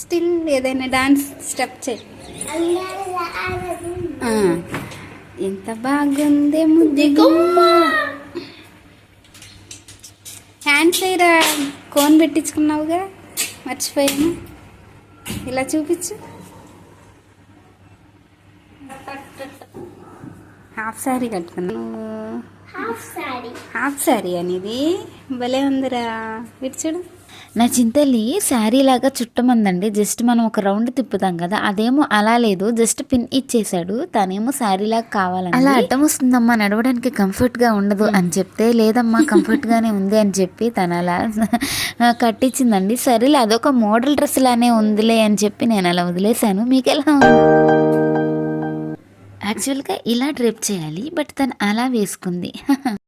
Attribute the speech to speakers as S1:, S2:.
S1: Still ఏదైనా dance step చేయి ఎంత బాగుంది ముద్దుగుమ్మ హ్యాండ్స్ అయ్యరా కోన్ పెట్టించుకున్నావుగా? మర్చిపోయాను. ఇలా చూపించు. హాఫ్ శారీ కట్టుకున్నావు
S2: హాఫ్ సారీ
S1: హాఫ్ శారీ అనేది భలే ఉందిరా. ఇటు చూడు.
S3: నా చింతల్లి శారీ లాగా చుట్టమందండి. జస్ట్ మనం ఒక రౌండ్ తిప్పుతాం కదా అదేమో అలా లేదు. జస్ట్ పిన్ ఇచ్చేసాడు తనేమో శారీ లాగా కావాలని అలా అడ్డం వస్తుందమ్మా నడవడానికి కంఫర్ట్గా ఉండదు అని చెప్తే లేదమ్మా కంఫర్ట్ గానే ఉంది అని చెప్పి తను అలా కట్టించిందండి. సరేలే అదొక మోడల్ డ్రెస్ లానే ఉందిలే అని చెప్పి నేను అలా వదిలేశాను. మీకు ఎలా ఉంది? యాక్చువల్గా ఇలా డ్రేప్ చేయాలి బట్ తను అలా వేసుకుంది.